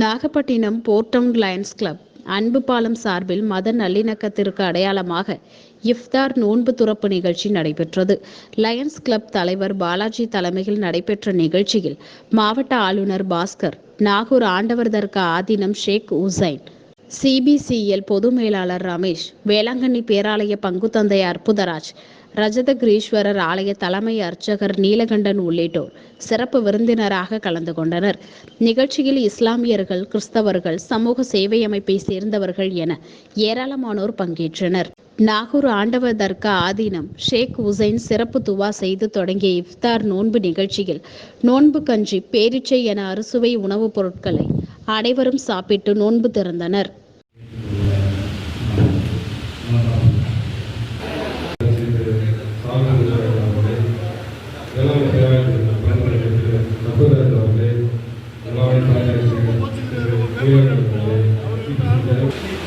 Nagapattinam போர்டவுன் Lions club அன்பு பாலம் சார்பில் மத நல்லிணக்கத்திற்கு அடையாளமாக இஃப்தார் நோன்பு துறப்பு நிகழ்ச்சி நடைபெற்றது. லயன்ஸ் கிளப் தலைவர் பாலாஜி தலைமையில் நடைபெற்ற நிகழ்ச்சியில் மாவட்ட ஆளுநர் பாஸ்கர் நாகூர் ஆண்டவர் தர்கா ஆதீனம் ஷேக் உசைன் சிபிசிஎல் பொது மேலாளர் ரமேஷ் வேளாங்கண்ணி பேராலய பங்குத்தந்தை அற்புதராஜ் ரஜதகிரீஸ்வரர் ஆலய தலைமை அர்ச்சகர் நீலகண்டன் உள்ளிட்டோர் சிறப்பு விருந்தினராக கலந்து கொண்டனர். நிகழ்ச்சியில் இஸ்லாமியர்கள் கிறிஸ்தவர்கள் சமூக சேவை அமைப்பை சேர்ந்தவர்கள் என ஏராளமானோர் பங்கேற்றனர். நாகூர் ஆண்டவர் தர்கா ஆதீனம் ஷேக் உசைன் சிறப்பு துவா செய்து தொடங்கிய இஃப்தார் நோன்பு நிகழ்ச்சியில் நோன்பு கஞ்சி பேரிச்சை என அறுசுவை உணவுப் பொருட்களை அனைவரும் சாப்பிட்டு நோன்பு திறந்தனர். 네, 감사드립니다.